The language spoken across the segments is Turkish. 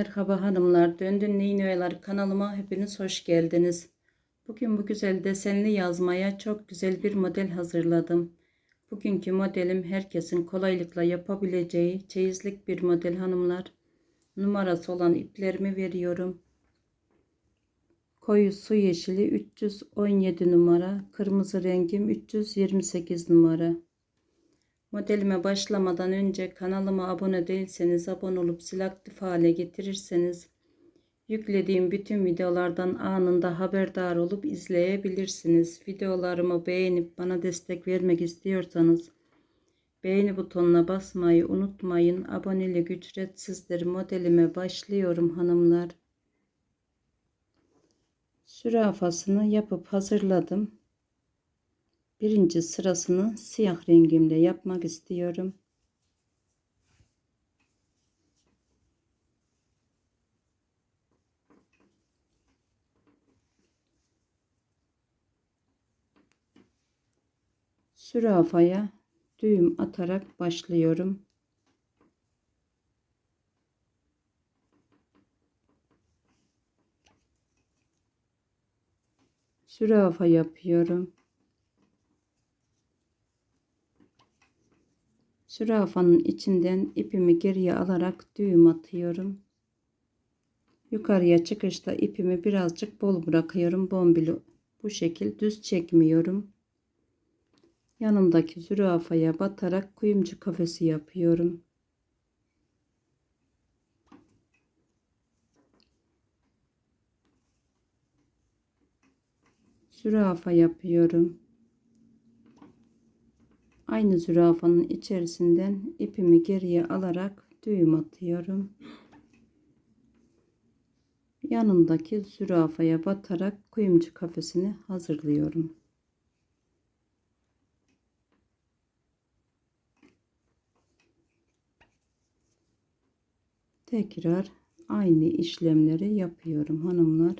Merhaba hanımlar, Döndün Neyin Oyaları kanalıma hepiniz hoş geldiniz. Bugün bu güzel desenli yazmaya çok güzel bir model hazırladım. Bugünkü modelim herkesin kolaylıkla yapabileceği çeyizlik bir model hanımlar. Numarası olan iplerimi veriyorum. Koyu su yeşili 317 numara, kırmızı rengim 328 numara. Modelime başlamadan önce kanalıma abone değilseniz abone olup zil aktif hale getirirseniz yüklediğim bütün videolardan anında haberdar olup izleyebilirsiniz. Videolarımı beğenip bana destek vermek istiyorsanız beğeni butonuna basmayı unutmayın. Abonelik ücretsizdir. Modelime başlıyorum hanımlar. Sürafasını yapıp hazırladım birinci sırasını siyah rengimle yapmak istiyorum. Sürafaya düğüm atarak başlıyorum. Sürafa yapıyorum. Sürafanın içinden ipimi geriye alarak düğüm atıyorum. Yukarıya çıkışta ipimi birazcık bol bırakıyorum. Bombili bu şekil düz çekmiyorum. Yanındaki zürafaya batarak kuyumcu kafesi yapıyorum. Zürafa yapıyorum. Aynı zürafanın içerisinden ipimi geriye alarak düğüm atıyorum. Yanındaki zürafaya batarak kuyumcu kafesini hazırlıyorum. Tekrar aynı işlemleri yapıyorum hanımlar.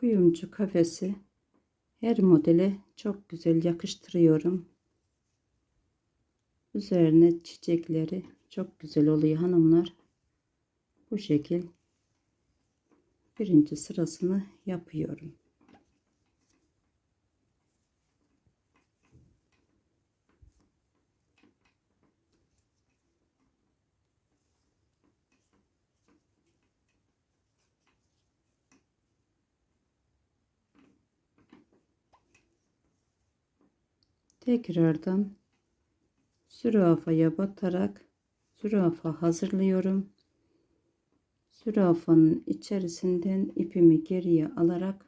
Kuyumcu kafesi her modele çok güzel yakıştırıyorum. Üzerine çiçekleri çok güzel oluyor hanımlar. Bu şekil birinci sırasını yapıyorum. Tekrardan zürafaya batarak zürafa hazırlıyorum. Zürafanın içerisinden ipimi geriye alarak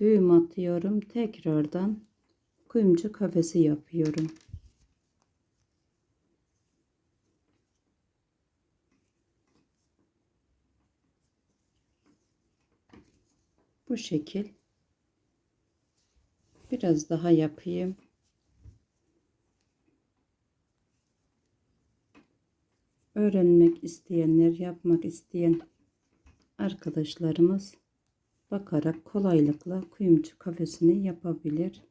düğüm atıyorum. Tekrardan kuyumcu kafesi yapıyorum. Bu şekil Biraz daha yapayım. Öğrenmek isteyenler, yapmak isteyen arkadaşlarımız bakarak kolaylıkla kuyumcu kafesini yapabilir.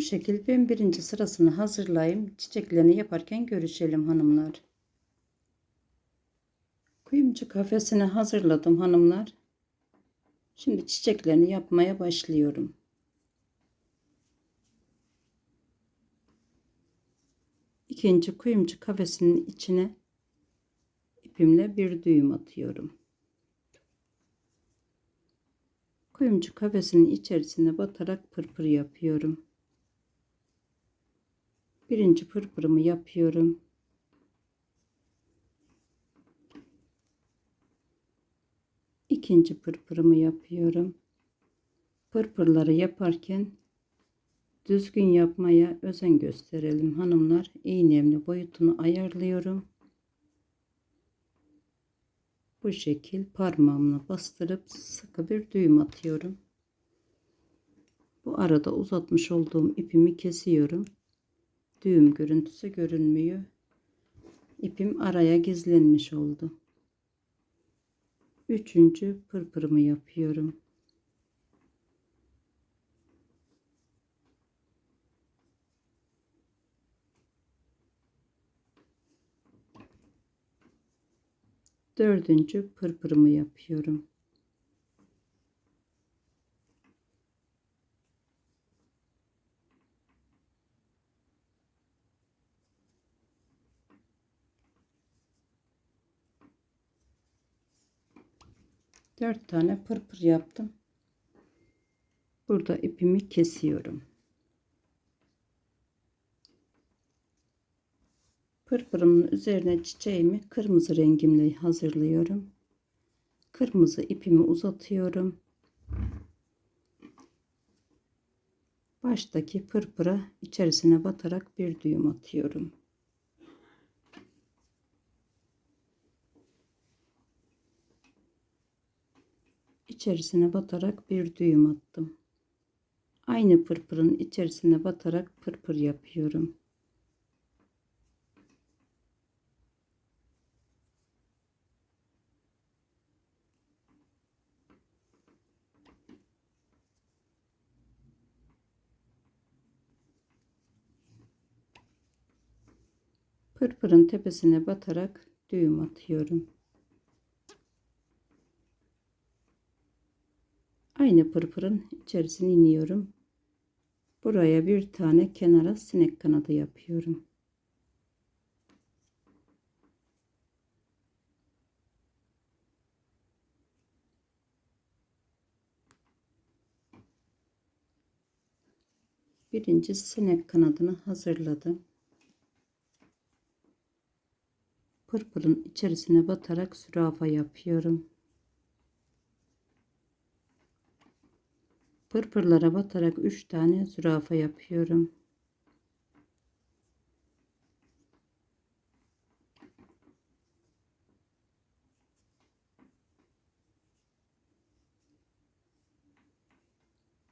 Şekil ben birinci sırasını hazırlayayım. Çiçeklerini yaparken görüşelim hanımlar. Kuyumcu kafesini hazırladım hanımlar. Şimdi çiçeklerini yapmaya başlıyorum. İkinci kuyumcu kafesinin içine ipimle bir düğüm atıyorum. Kuyumcu kafesinin içerisine batarak pırpır yapıyorum. Birinci pırpırımı yapıyorum. İkinci pırpırımı yapıyorum. Pırpırları yaparken düzgün yapmaya özen gösterelim hanımlar. İğnemle boyutunu ayarlıyorum. Bu şekil parmağımla bastırıp sıkı bir düğüm atıyorum. Bu arada uzatmış olduğum ipimi kesiyorum. Düğüm görüntüsü görünmüyor. İpim araya gizlenmiş oldu. Üçüncü pırpırımı yapıyorum. Dördüncü pırpırımı yapıyorum. Dört tane pırpır yaptım. Burada ipimi kesiyorum. Pırpırımın üzerine çiçeğimi kırmızı rengimle hazırlıyorum. Kırmızı ipimi uzatıyorum. Baştaki pırpıra içerisine batarak bir düğüm atıyorum. İçerisine batarak bir düğüm attım. Aynı pırpırın içerisine batarak pırpır yapıyorum. Pırpırın tepesine batarak düğüm atıyorum. Aynı pırpırın içerisine iniyorum. Buraya bir tane kenara sinek kanadı yapıyorum. Birinci sinek kanadını hazırladım. Pırpırın içerisine batarak zürafa yapıyorum. Pırpırlara batarak 3 tane zürafa yapıyorum.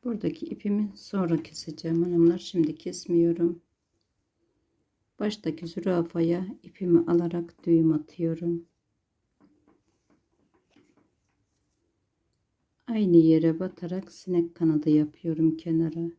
Buradaki ipimi sonra keseceğim hanımlar. Şimdi kesmiyorum. Baştaki zürafaya ipimi alarak düğüm atıyorum. Aynı yere batarak sinek kanadı yapıyorum kenara.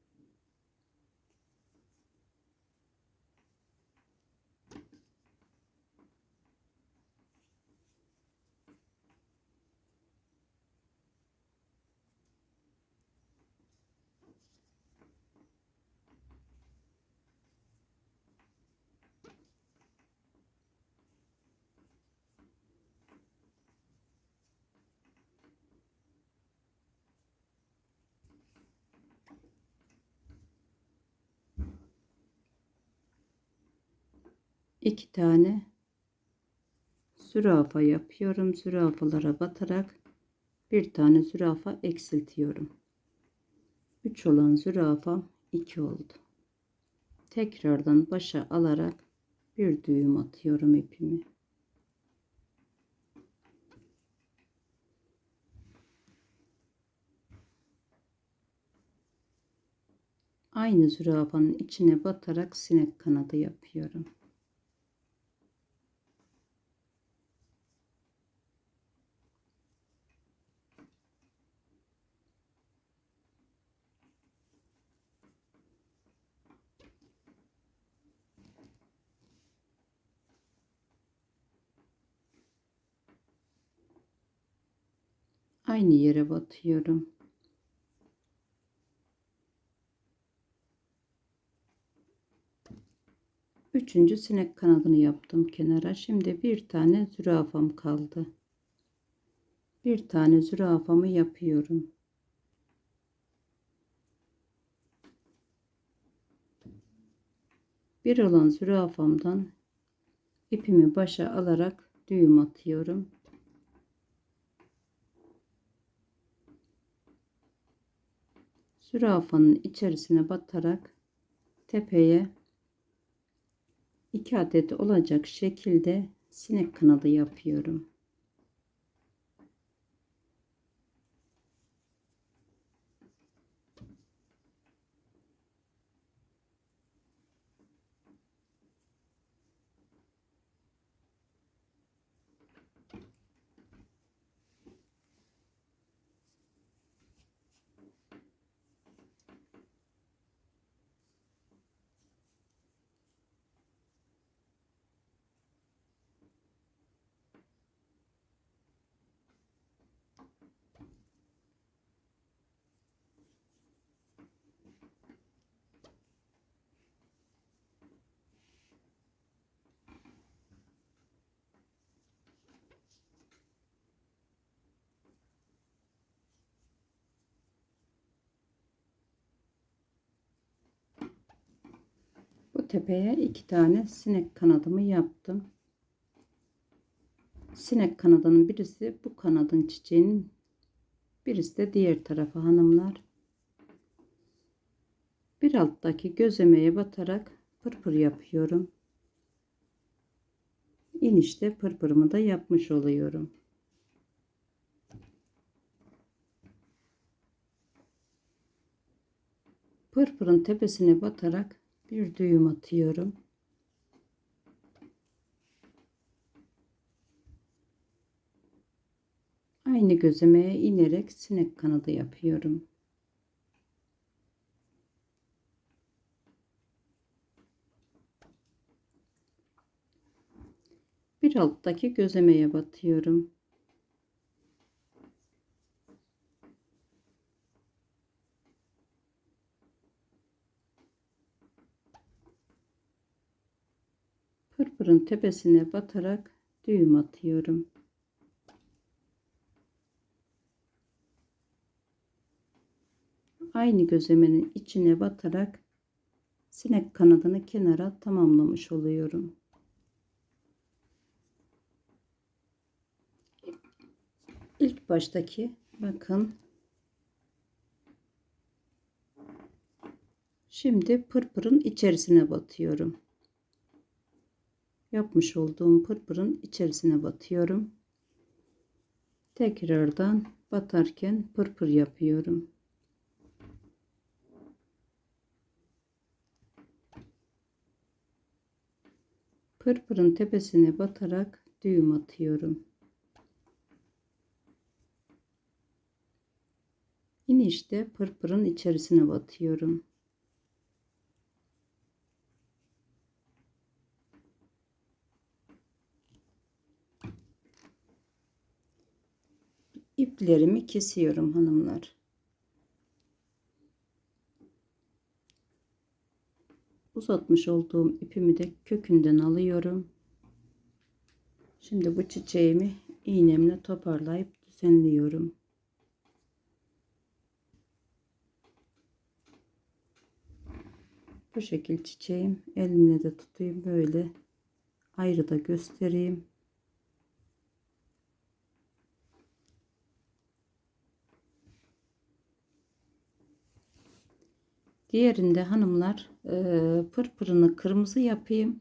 İki tane zürafa yapıyorum. Zürafalara batarak bir tane zürafa eksiltiyorum. 3 olan zürafa 2 oldu. Tekrardan başa alarak bir düğüm atıyorum ipimi. Aynı zürafanın içine batarak sinek kanadı yapıyorum. Aynı yere batıyorum. Üçüncü sinek kanadını yaptım kenara. Şimdi bir tane zürafam kaldı. Bir tane zürafamı yapıyorum. Bir olan zürafamdan ipimi başa alarak düğüm atıyorum. Zürafanın içerisine batarak tepeye iki adet olacak şekilde sinek kanadı yapıyorum. Tepeye iki tane sinek kanadımı yaptım. Sinek kanadının birisi bu kanadın çiçeğinin birisi de diğer tarafa hanımlar. Bir alttaki gözlemeye batarak pırpır yapıyorum. İnişte pırpırımı da yapmış oluyorum. Pırpırın tepesine batarak bir düğüm atıyorum. Aynı gözlemeye inerek sinek kanadı yapıyorum. Bir alttaki gözlemeye batıyorum. Pırpırın tepesine batarak düğüm atıyorum. Aynı gözlemenin içine batarak sinek kanadını kenara tamamlamış oluyorum. İlk baştaki bakın Şimdi pırpırın içerisine batıyorum yapmış olduğum pırpırın içerisine batıyorum. Tekrardan batarken pırpır yapıyorum. Pırpırın tepesine batarak düğüm atıyorum. İnişte pırpırın içerisine batıyorum. İplerimi kesiyorum hanımlar. Uzatmış olduğum ipimi de kökünden alıyorum. Şimdi bu çiçeğimi iğnemle toparlayıp düzenliyorum. Bu şekil çiçeğim elimle de tutayım böyle ayrı da göstereyim. Diğerinde hanımlar e, pırpırını kırmızı yapayım.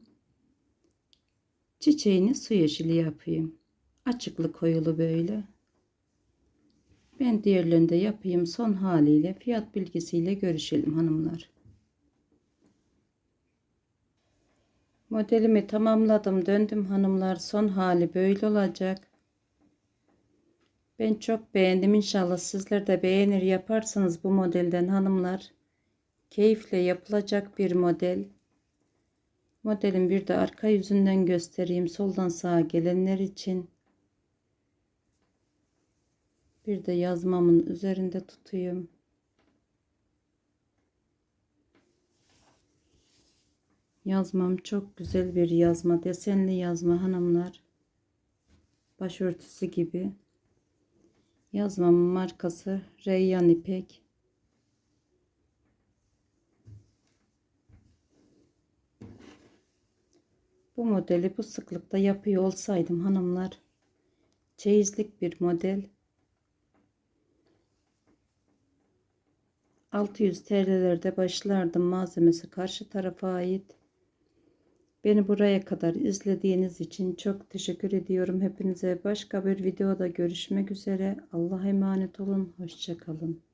Çiçeğini su yeşili yapayım. Açıklı koyulu böyle. Ben diğerlerinde yapayım son haliyle fiyat bilgisiyle görüşelim hanımlar. Modelimi tamamladım döndüm hanımlar son hali böyle olacak. Ben çok beğendim inşallah sizler de beğenir yaparsınız bu modelden hanımlar keyifle yapılacak bir model. Modelin bir de arka yüzünden göstereyim soldan sağa gelenler için. Bir de yazmamın üzerinde tutayım. Yazmam çok güzel bir yazma. Desenli yazma hanımlar. Başörtüsü gibi. Yazmamın markası Reyyan İpek. Bu modeli bu sıklıkta yapıyor olsaydım hanımlar. Çeyizlik bir model. 600 TL'lerde başlardım. Malzemesi karşı tarafa ait. Beni buraya kadar izlediğiniz için çok teşekkür ediyorum. Hepinize başka bir videoda görüşmek üzere. Allah'a emanet olun. Hoşçakalın.